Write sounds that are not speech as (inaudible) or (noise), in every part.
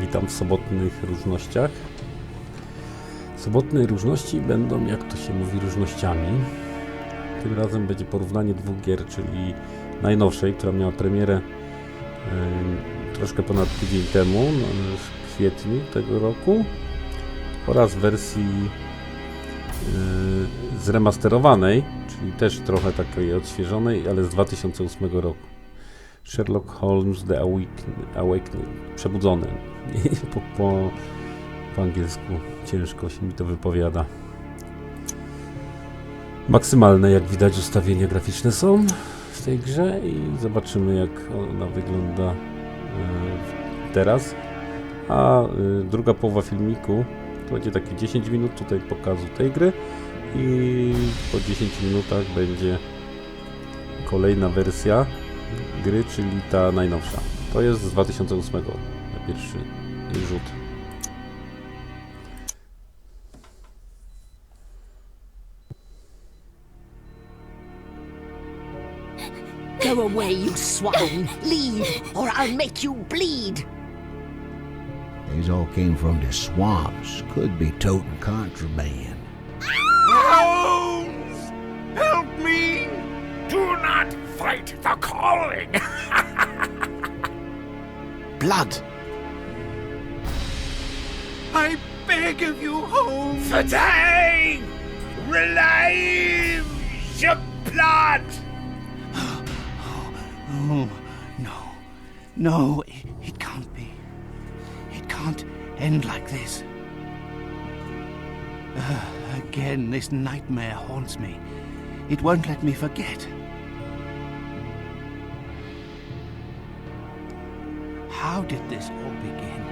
Witam w sobotnych różnościach. Sobotne różności będą, jak to się mówi, różnościami. Tym razem będzie porównanie dwóch gier, czyli najnowszej, która miała premierę em, troszkę ponad tydzień temu, no, w kwietniu tego roku, oraz wersji yy, zremasterowanej, czyli też trochę takiej odświeżonej, ale z 2008 roku. Sherlock Holmes The Awaken- Awakening, Przebudzony. (laughs) po, po, po angielsku ciężko się mi to wypowiada. Maksymalne, jak widać, ustawienia graficzne są w tej grze i zobaczymy, jak ona wygląda e, teraz. A e, druga połowa filmiku będzie takie 10 minut tutaj pokazu tej gry i po 10 minutach będzie kolejna wersja gry, czyli ta najnowsza. To jest z 2008 na pierwszy rzut. Go away, you swine! Leave, or I'll make you bleed! These all came from the swamps. Could be toting contraband. Holmes! Help me! Do not fight the calling! (laughs) Blood! I beg of you, Holmes! Today! Relieve your blood! (gasps) Oh, no. No, can't end like this. Uh, again, this nightmare haunts me. It won't let me forget. How did this all begin?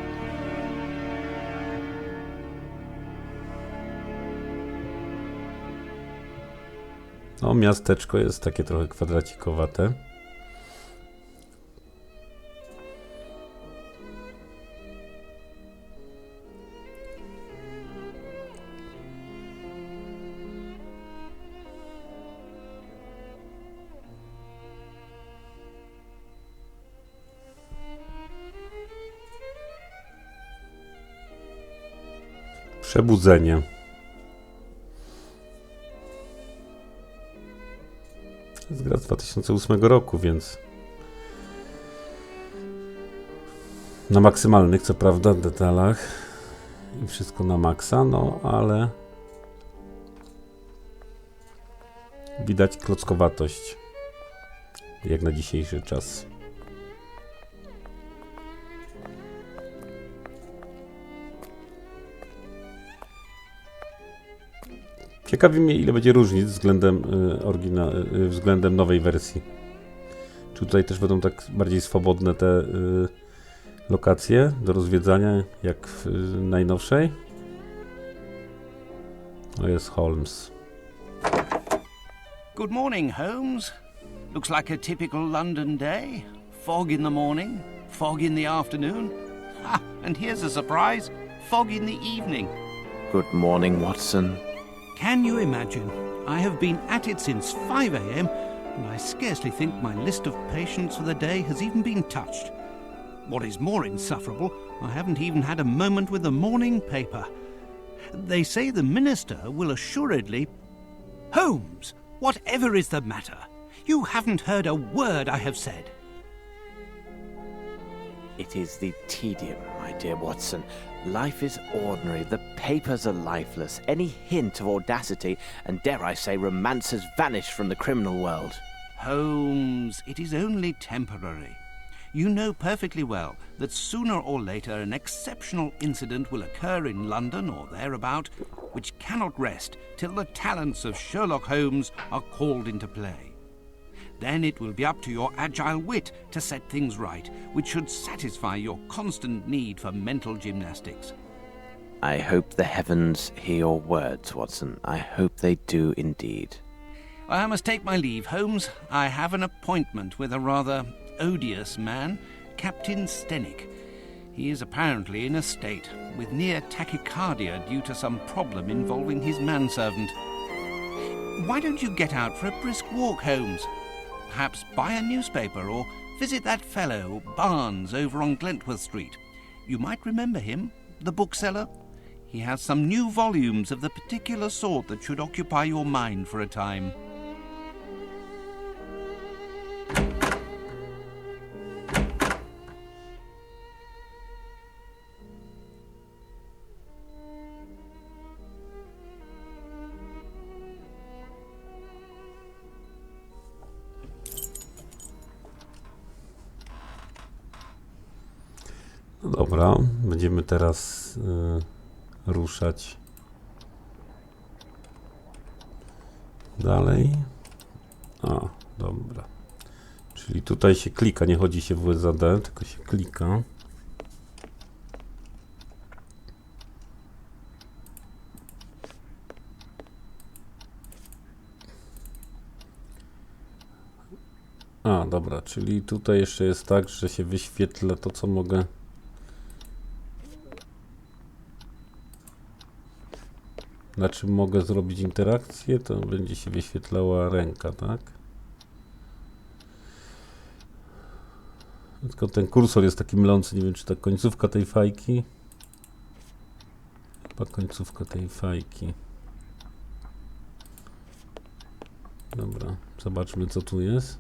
No, miasteczko jest takie trochę kwadracikowate. Przebudzenie. To jest gra z 2008 roku, więc na maksymalnych, co prawda, detalach i wszystko na maksa, no ale widać klockowatość jak na dzisiejszy czas. Ciekawi mnie, ile będzie różnic względem, y, orygina, y, względem nowej wersji. Czy tutaj też będą tak bardziej swobodne te y, lokacje do rozwiedzania, jak w y, najnowszej? To jest Holmes. Good morning, Holmes. Looks like a typical London day. Fog in the morning, fog in the afternoon. Ha! And here's a surprise fog in the evening. Good morning, Watson. Can you imagine? I have been at it since 5 a.m., and I scarcely think my list of patients for the day has even been touched. What is more insufferable, I haven't even had a moment with the morning paper. They say the minister will assuredly. Holmes, whatever is the matter? You haven't heard a word I have said. It is the tedium, my dear Watson. Life is ordinary. The papers are lifeless. Any hint of audacity, and dare I say, romance has vanished from the criminal world. Holmes, it is only temporary. You know perfectly well that sooner or later an exceptional incident will occur in London or thereabout which cannot rest till the talents of Sherlock Holmes are called into play. Then it will be up to your agile wit to set things right, which should satisfy your constant need for mental gymnastics. I hope the heavens hear your words, Watson. I hope they do indeed. I must take my leave, Holmes. I have an appointment with a rather odious man, Captain Stenick. He is apparently in a state, with near tachycardia due to some problem involving his manservant. Why don't you get out for a brisk walk, Holmes? Perhaps buy a newspaper or visit that fellow, Barnes, over on Glentworth Street. You might remember him, the bookseller. He has some new volumes of the particular sort that should occupy your mind for a time. Teraz y, ruszać dalej. A, dobra. Czyli tutaj się klika, nie chodzi się w WSAD, tylko się klika. A, dobra, czyli tutaj jeszcze jest tak, że się wyświetla to, co mogę. Na czym mogę zrobić interakcję, to będzie się wyświetlała ręka, tak? Tylko ten kursor jest taki mylący, nie wiem czy ta końcówka tej fajki. Chyba końcówka tej fajki. Dobra, zobaczmy co tu jest.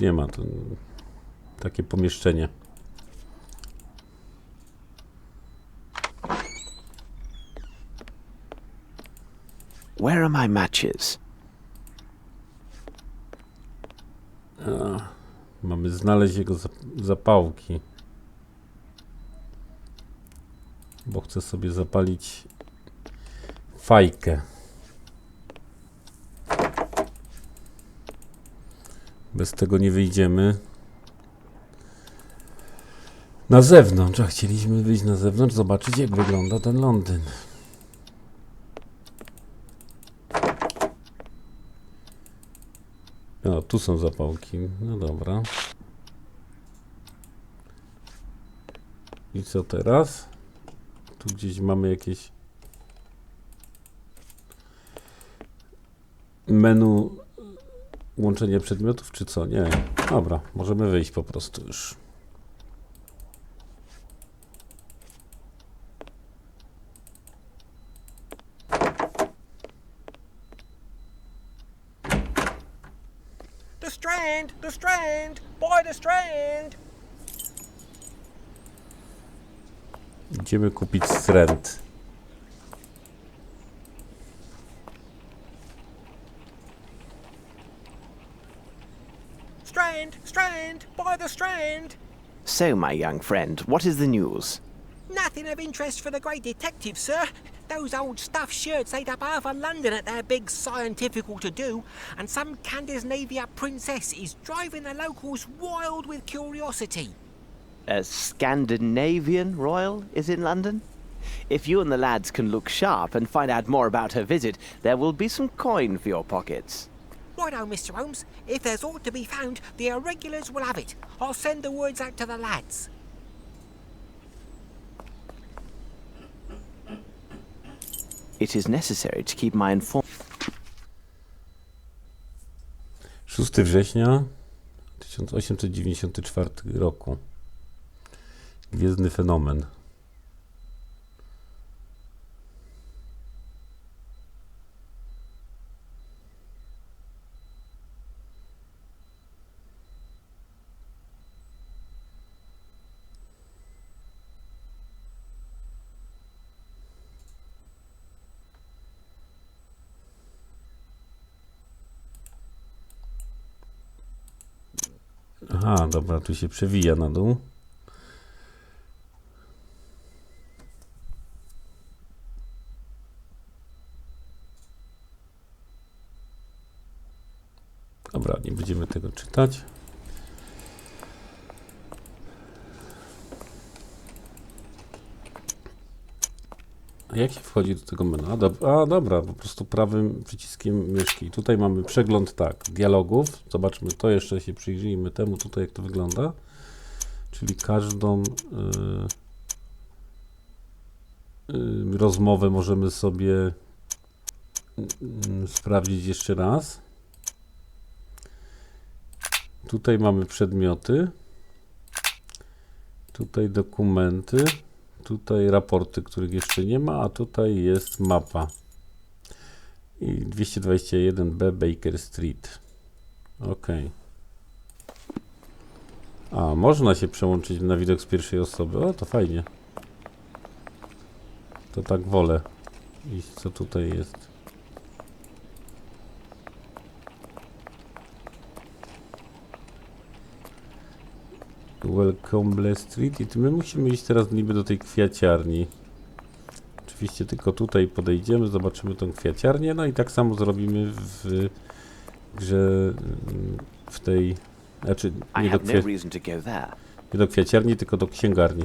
Nie ma, to takie pomieszczenie. Where are my matches? Mamy znaleźć jego zap- zapałki. Bo chcę sobie zapalić fajkę. Bez tego nie wyjdziemy. Na zewnątrz, a chcieliśmy wyjść na zewnątrz, zobaczyć jak wygląda ten Londyn. O, tu są zapałki. No dobra. I co teraz? Tu gdzieś mamy jakieś menu łączenie przedmiotów, czy co? Nie. Dobra, możemy wyjść po prostu już. Strand! The Strand! By the Strand! Idziemy kupić stręt. Strand! Strand! By the Strand! So, my young friend, what is the news? Nothing of interest for the great detective, sir. Those old stuffed shirts ate up half of London at their big scientifical to do, and some Scandinavia princess is driving the locals wild with curiosity. A Scandinavian royal is in London? If you and the lads can look sharp and find out more about her visit, there will be some coin for your pockets. Righto, Mr. Holmes. If there's aught to be found, the irregulars will have it. I'll send the words out to the lads. It is necessary to keep my inform. 6 września 1894 roku. Gwiezdny fenomen. Aha, dobra, tu się przewija na dół. Dobra, nie będziemy tego czytać. Jak się wchodzi do tego menu? A, a dobra, po prostu prawym przyciskiem myszki. Tutaj mamy przegląd tak, dialogów. Zobaczmy, to jeszcze się przyjrzyjmy temu tutaj, jak to wygląda. Czyli każdą y, y, rozmowę możemy sobie y, sprawdzić jeszcze raz. Tutaj mamy przedmioty. Tutaj dokumenty. Tutaj raporty, których jeszcze nie ma, a tutaj jest mapa. I 221B Baker Street. Ok. A, można się przełączyć na widok z pierwszej osoby. O, to fajnie. To tak wolę. I co tutaj jest? Welcome Street i my musimy iść teraz niby do tej kwiaciarni. Oczywiście tylko tutaj podejdziemy, zobaczymy tą kwiaciarnię, no i tak samo zrobimy w grze w tej, znaczy nie do, no kwia, reason to go there. nie do kwiaciarni, tylko do księgarni.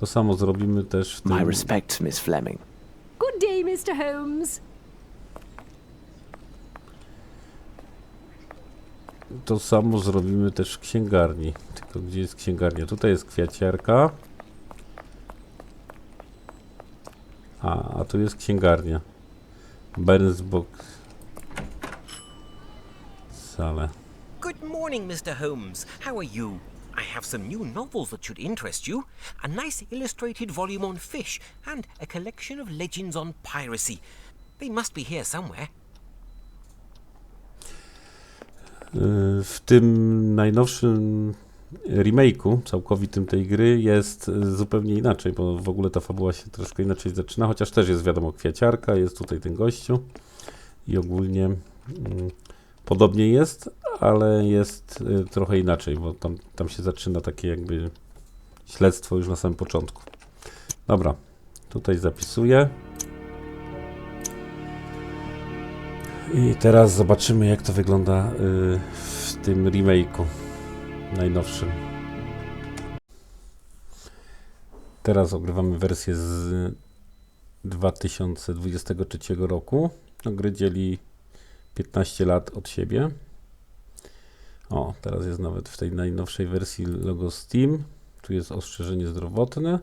To samo zrobimy też w My tym, respects, Miss Fleming. Good day, Mr. Holmes. To samo zrobimy też w księgarni. Tylko gdzie jest księgarnia? Tutaj jest kwiaciarka. A, a tu jest księgarnia. Burns Box. Sale. Good morning, Mr. Holmes. How are you? I have some new novels that should interest you. A nice illustrated volume on fish and a collection of legends on piracy. They must be here somewhere. Y, W tym najnowszym remake'u całkowitym tej gry jest zupełnie inaczej, bo w ogóle ta fabuła się troszkę inaczej zaczyna, chociaż też jest wiadomo kwiaciarka, jest tutaj ten gościu i ogólnie mm, podobnie jest, ale jest y, trochę inaczej, bo tam, tam się zaczyna takie jakby śledztwo już na samym początku. Dobra, tutaj zapisuję. I teraz zobaczymy, jak to wygląda y, w tym remake'u najnowszym. Teraz ogrywamy wersję z 2023 roku. No, gry dzieli 15 lat od siebie. O, teraz jest nawet w tej najnowszej wersji logo Steam. Tu jest ostrzeżenie zdrowotne.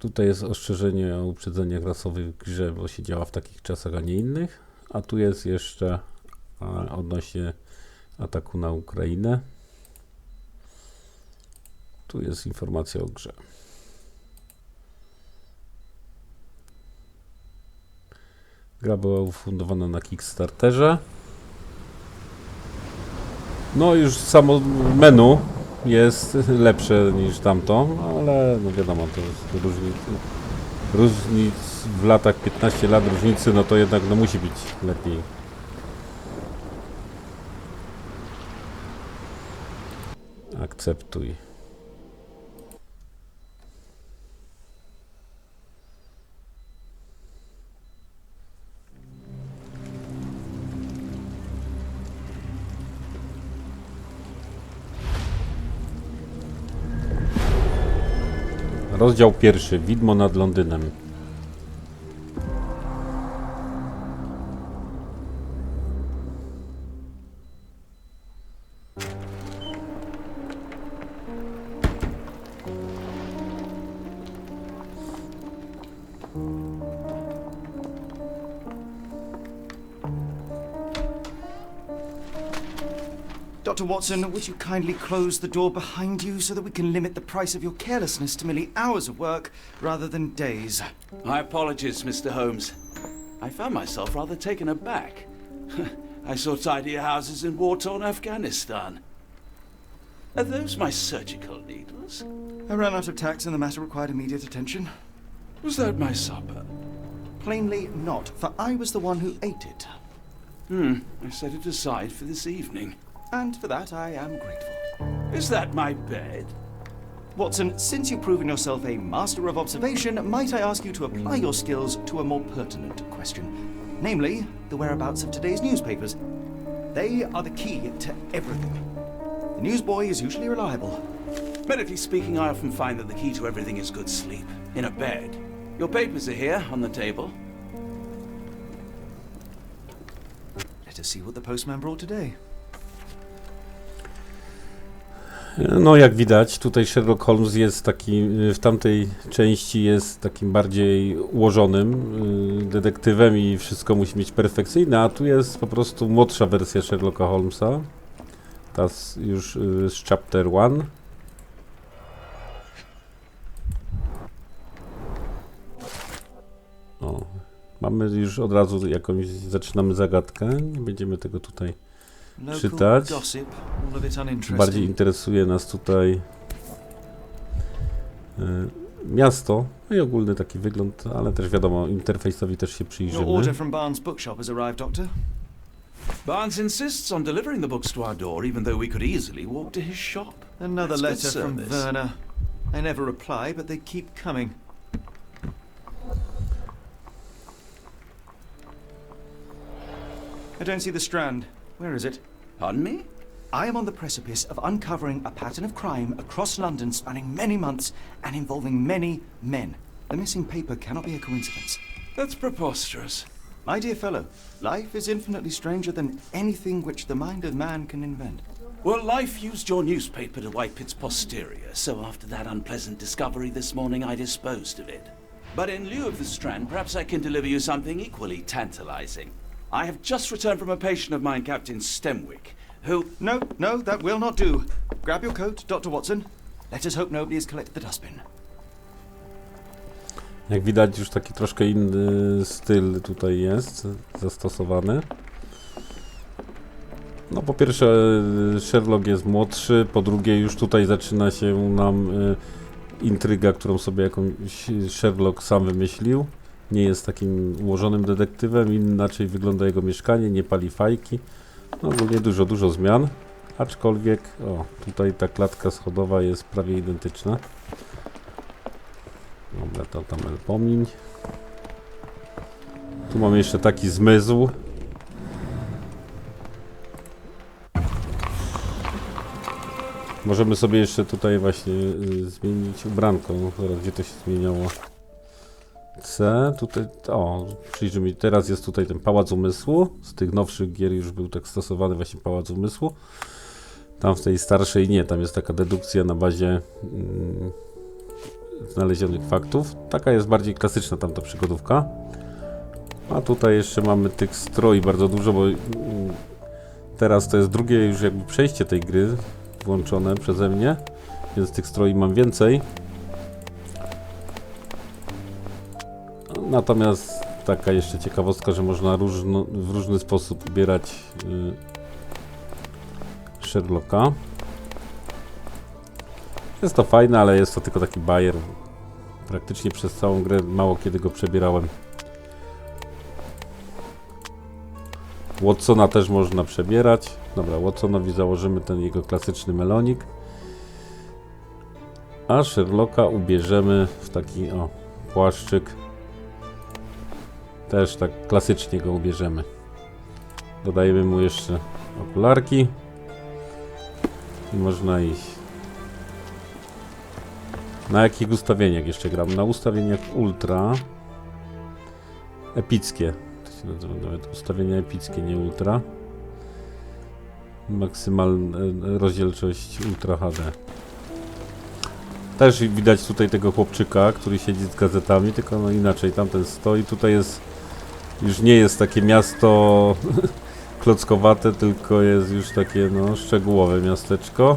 Tutaj jest ostrzeżenie o uprzedzeniach rasowych w grze, bo się działa w takich czasach, a nie innych. A tu jest jeszcze a, odnośnie ataku na Ukrainę. Tu jest informacja o grze. Gra była ufundowana na Kickstarterze. No już samo menu jest lepsze niż tamto, ale no wiadomo, to jest różnic, różnic w latach 15 lat różnicy, no to jednak no musi być lepiej. Akceptuj. Rozdział pierwszy. Widmo nad Londynem. Dr. Watson, would you kindly close the door behind you so that we can limit the price of your carelessness to merely hours of work rather than days? My apologies, Mr. Holmes. I found myself rather taken aback. (laughs) I saw tidier houses in war-torn Afghanistan. Are those my surgical needles? I ran out of tacks and the matter required immediate attention. Was that my supper? Plainly not, for I was the one who ate it. Hmm, I set it aside for this evening. And for that I am grateful. Is that my bed? Watson, since you've proven yourself a master of observation, might I ask you to apply your skills to a more pertinent question? Namely, the whereabouts of today's newspapers. They are the key to everything. The newsboy is usually reliable. Medically speaking, I often find that the key to everything is good sleep. In a bed. Your papers are here on the table. Let us see what the postman brought today. No, jak widać, tutaj Sherlock Holmes jest taki, y, w tamtej części jest takim bardziej ułożonym y, detektywem i wszystko musi mieć perfekcyjne, a tu jest po prostu młodsza wersja Sherlocka Holmesa. Ta z, już y, z chapter 1. O, mamy już od razu jakąś, zaczynamy zagadkę, nie będziemy tego tutaj Czytać. gossip, all of it uninteresting. Bardziej interesuje nas tutaj y, miasto, no i ogólny taki wygląd, ale też wiadomo, interfejsowi też się przyjrzymy. Barnes insists on delivering the books to our door, even though we could easily walk to his shop. Another letter from. Werner. They never reply, but they keep coming. I don't see the strand. Where is it? Pardon me? I am on the precipice of uncovering a pattern of crime across London spanning many months and involving many men. The missing paper cannot be a coincidence. That's preposterous. My dear fellow, life is infinitely stranger than anything which the mind of man can invent. Well, life used your newspaper to wipe its posterior, so after that unpleasant discovery this morning, I disposed of it. But in lieu of the strand, perhaps I can deliver you something equally tantalizing. I have just returned from a patient of mine, Captain Stemwick, who. No, no, that will not do. Grab your coat, Dr. Watson. Let us hope nobody has collected the dustbin. Jak widać już taki troszkę inny styl tutaj jest zastosowany. No po pierwsze Sherlock jest młodszy, po drugie już tutaj zaczyna się nam y, intryga, którą sobie jakąś Sherlock sam wymyślił. Nie jest takim ułożonym detektywem, inaczej wygląda jego mieszkanie, nie pali fajki. No ogólnie dużo, dużo zmian. Aczkolwiek, o, tutaj ta klatka schodowa jest prawie identyczna. Dobra, to tam pomiń. Tu mamy jeszcze taki zmysł. Możemy sobie jeszcze tutaj właśnie y, zmienić ubranko. No, gdzie to się zmieniało? C, tutaj, o, przyjrzymy, teraz jest tutaj ten Pałac Umysłu, z tych nowszych gier już był tak stosowany właśnie Pałac Umysłu. Tam w tej starszej nie, tam jest taka dedukcja na bazie mm, znalezionych faktów. Taka jest bardziej klasyczna tamta przygodówka. A tutaj jeszcze mamy tych stroi bardzo dużo, bo mm, teraz to jest drugie już jakby przejście tej gry włączone przeze mnie, więc tych stroi mam więcej. Natomiast taka jeszcze ciekawostka, że można różno, w różny sposób ubierać y, Sherlocka. Jest to fajne, ale jest to tylko taki bajer. Praktycznie przez całą grę mało kiedy go przebierałem. Watsona też można przebierać. Dobra, Watsonowi założymy ten jego klasyczny melonik. A Sherlocka ubierzemy w taki o płaszczyk. Też tak klasycznie go ubierzemy. Dodajemy mu jeszcze okularki. I można iść. Na jakich ustawieniach jeszcze gram? Na ustawieniach ultra. Epickie. To się nazywa nawet ustawienia epickie, nie ultra. Maksymalna rozdzielczość Ultra HD. Też widać tutaj tego chłopczyka, który siedzi z gazetami, tylko no inaczej, tamten stoi. Tutaj jest, już nie jest takie miasto (laughs) klockowate, tylko jest już takie no szczegółowe miasteczko.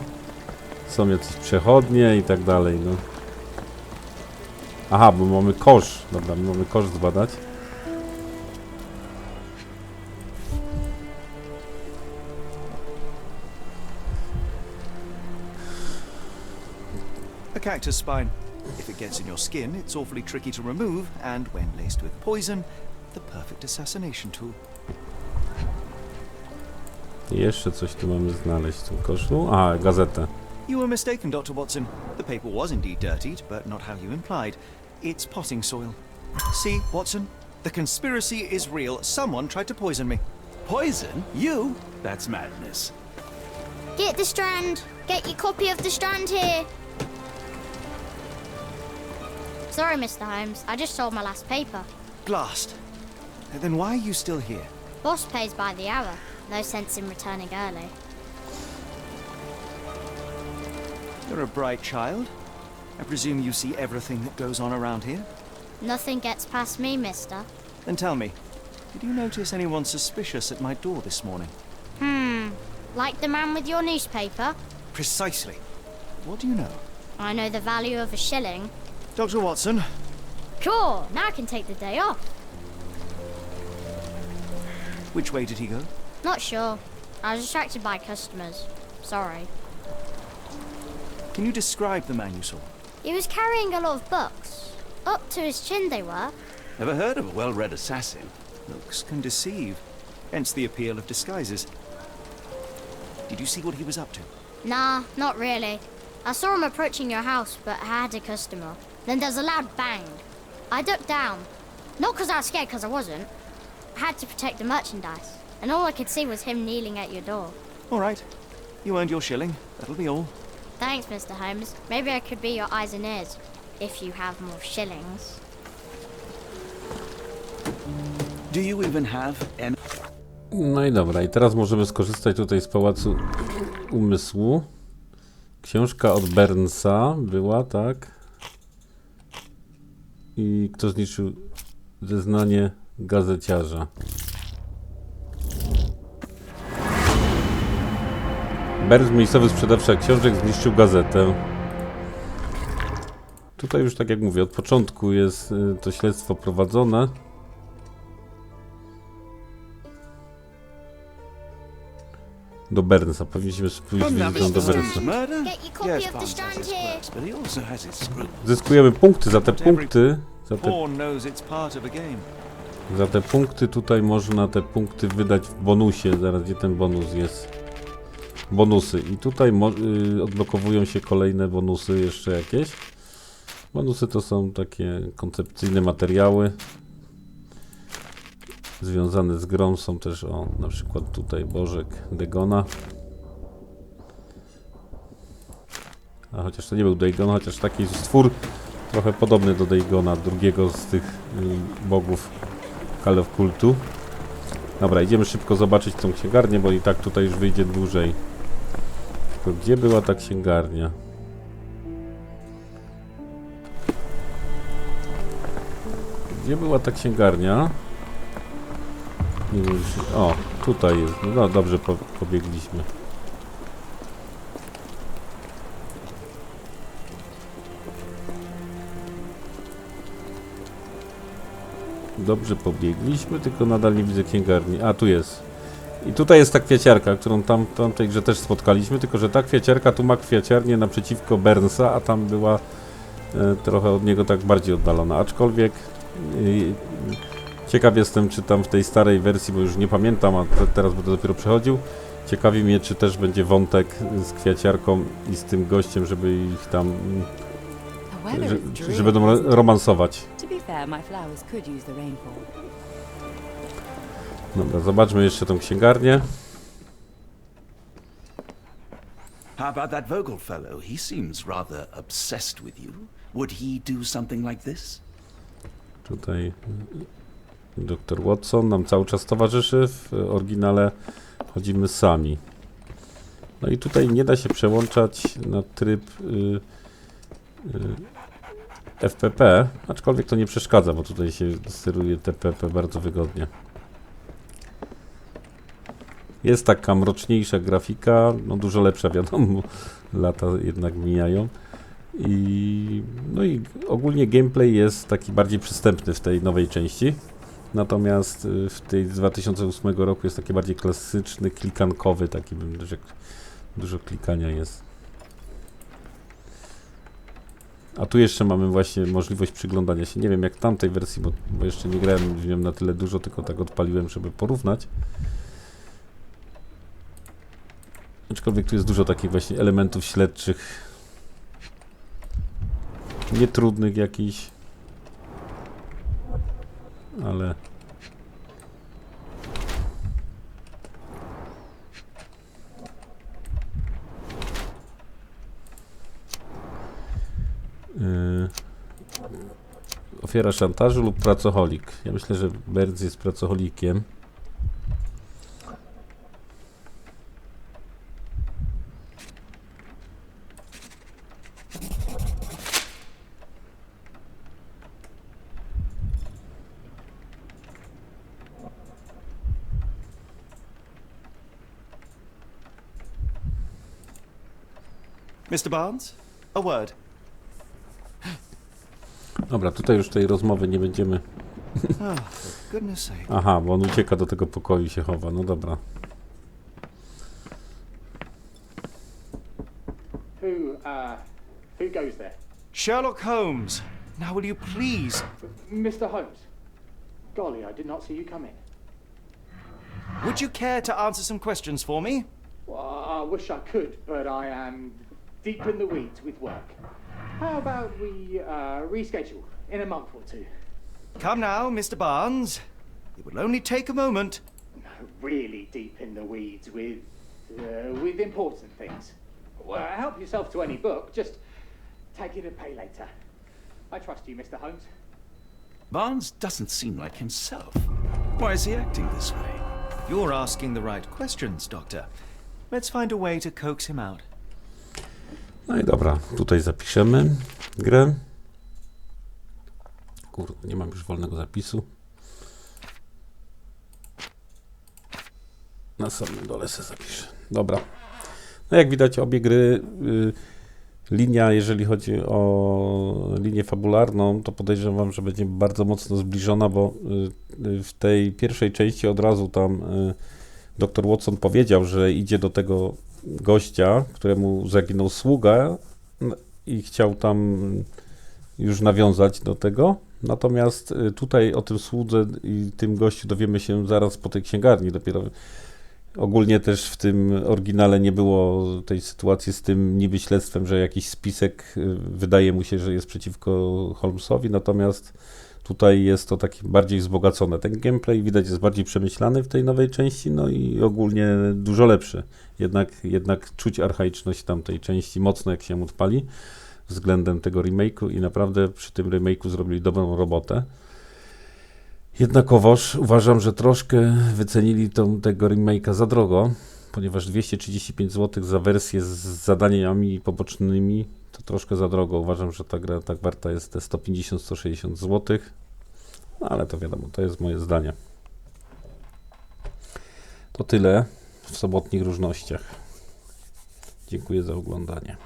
Są jacyś przechodnie i tak dalej, no. Aha, bo mamy kosz. Dobra, my mamy kosz zbadać. A cactus spine. If it gets in your skin, it's awfully tricky to remove, and when laced with poison, the perfect assassination tool. I jeszcze coś tu mamy znaleźć w tym koszu. A, gazetę. You were mistaken, Dr. Watson. The paper was indeed dirtied, but not how you implied. It's potting soil. See, Watson? The conspiracy is real. Someone tried to poison me. Poison? You? That's madness. Get the strand. Get your copy of the strand here. Sorry, Mr. Holmes. I just sold my last paper. Blast. Then why are you still here? Boss pays by the hour. No sense in returning early. You're a bright child. I presume you see everything that goes on around here? Nothing gets past me, mister. Then tell me, did you notice anyone suspicious at my door this morning? Hmm. Like the man with your newspaper? Precisely. What do you know? I know the value of a shilling. Dr. Watson, Cool. Now I can take the day off. Which way did he go? Not sure. I was distracted by customers. Sorry. Can you describe the man you saw? He was carrying a lot of books. Up to his chin they were. Never heard of a well-read assassin? Looks can deceive. Hence the appeal of disguises. Did you see what he was up to? Nah, not really. I saw him approaching your house, but I had a customer. Then there's a loud bang. I ducked down. Not 'cause I was scared, 'cause I wasn't. I had to protect the merchandise. And all I could see was him kneeling at your door. All right. You earned your shilling. That'll be all. Thanks, Mr. Holmes. Maybe I could be your eyes and ears. If you have more shillings. Do you even have any... No i dobra, i teraz możemy skorzystać tutaj z Pałacu Umysłu. Książka od Bernsa była, tak? I kto zniszczył zeznanie gazeciarza. Berns, miejscowy sprzedawca książek, zniszczył gazetę. Tutaj już, tak jak mówię, od początku jest y, to śledztwo prowadzone. Do Bernsa, powinniśmy pójść do Bernsa. Zyskujemy punkty za te punkty. Za te, Za te punkty tutaj można te punkty wydać w bonusie. Zaraz gdzie ten bonus jest. Bonusy. I tutaj y, odblokowują się kolejne bonusy jeszcze jakieś. Bonusy to są takie koncepcyjne materiały. Związane z grą są też o na przykład tutaj Bożek Degona. A chociaż to nie był Dagon, chociaż taki stwór trochę podobny do Daigona, drugiego z tych y, bogów Call of Cultu. Dobra, idziemy szybko zobaczyć tą księgarnię, bo i tak tutaj już wyjdzie dłużej. Tylko gdzie była ta księgarnia? Gdzie była ta księgarnia? Nie wiem, czy... O, tutaj jest. No dobrze, po, pobiegliśmy. Dobrze pobiegliśmy, tylko nadal nie widzę księgarni. A, tu jest. I tutaj jest ta kwiaciarka, którą tam w tamtej grze też spotkaliśmy, tylko że ta kwiaciarka tu ma kwiaciarnię naprzeciwko Bernsa, a tam była e, trochę od niego tak bardziej oddalona. Aczkolwiek y, ciekaw jestem, czy tam w tej starej wersji, bo już nie pamiętam, a te, teraz będę dopiero przechodził. Ciekawi mnie, czy też będzie wątek z kwiaciarką i z tym gościem, żeby ich tam, że, że będą ro- romansować. Fair, my flowers could use the rainfall. Dobra, zobaczmy jeszcze tą księgarnię. How about that Vogel fellow? He seems rather obsessed with you. Would he do something like this? Tutaj dr Watson nam cały czas towarzyszy. W oryginale chodzimy sami. No i tutaj nie da się przełączać na tryb y, y, FPP, aczkolwiek to nie przeszkadza, bo tutaj się steruje TPP bardzo wygodnie. Jest taka mroczniejsza grafika, no dużo lepsza wiadomo, (laughs) lata jednak mijają. I, no i ogólnie gameplay jest taki bardziej przystępny w tej nowej części. Natomiast y, w tej z 2008 roku jest taki bardziej klasyczny, klikankowy, taki bym rzekł. Dużo klikania jest. A tu jeszcze mamy właśnie możliwość przyglądania się. Nie wiem jak tamtej wersji, bo, bo jeszcze nie grałem w nią na tyle dużo, tylko tak odpaliłem, żeby porównać. Aczkolwiek tu jest dużo takich właśnie elementów śledczych, nietrudnych jakichś, ale Ofiara szantażu lub pracoholik. Ja myślę, że Berz jest pracoholikiem. Mr. Barnes, a word. Dobra, tutaj już tej rozmowy nie będziemy. Aha, bo on ucieka do tego pokoju i się chowa. No dobra. Who, uh, who goes there? Sherlock Holmes. Now, will you please? Mr. Holmes. Golly, I did not see you come in. Would you care to answer some questions for me? Well, I wish I could, but I am deep in the weeds with work. How about we uh, reschedule in a month or two? Come now, Mr. Barnes. It will only take a moment. Really deep in the weeds with uh, with important things. Well, help yourself to any book. Just take it and pay later. I trust you, Mr. Holmes. Barnes doesn't seem like himself. Why is he acting this way? You're asking the right questions, Doctor. Let's find a way to coax him out. No i dobra, tutaj zapiszemy grę. Kurde, nie mam już wolnego zapisu. Na samym dole se zapiszę. Dobra. No jak widać obie gry, y, linia, jeżeli chodzi o linię fabularną, to podejrzewam, że będzie bardzo mocno zbliżona, bo y, y, w tej pierwszej części od razu tam dr Watson powiedział, że idzie do tego gościa, któremu zaginął sługa i chciał tam już nawiązać do tego. Natomiast y, tutaj o tym słudze i tym gościu dowiemy się zaraz po tej księgarni dopiero. Ogólnie też w tym oryginale nie było tej sytuacji z tym niby śledztwem, że jakiś spisek y, wydaje mu się, że jest przeciwko Holmesowi, natomiast tutaj jest to takie bardziej wzbogacone. Ten gameplay widać jest bardziej przemyślany w tej nowej części, no i ogólnie dużo lepszy. Jednak, jednak czuć archaiczność tamtej części mocno jak się odpali względem tego remake'u i naprawdę przy tym remake'u zrobili dobrą robotę. Jednakowoż uważam, że troszkę wycenili tą, tego remake'a za drogo, ponieważ 235 zł za wersję z zadaniami pobocznymi to troszkę za drogo. Uważam, że ta gra tak warta jest te 150-160 zł, no ale to wiadomo, to jest moje zdanie. To tyle w sobotnich różnościach. Dziękuję za oglądanie.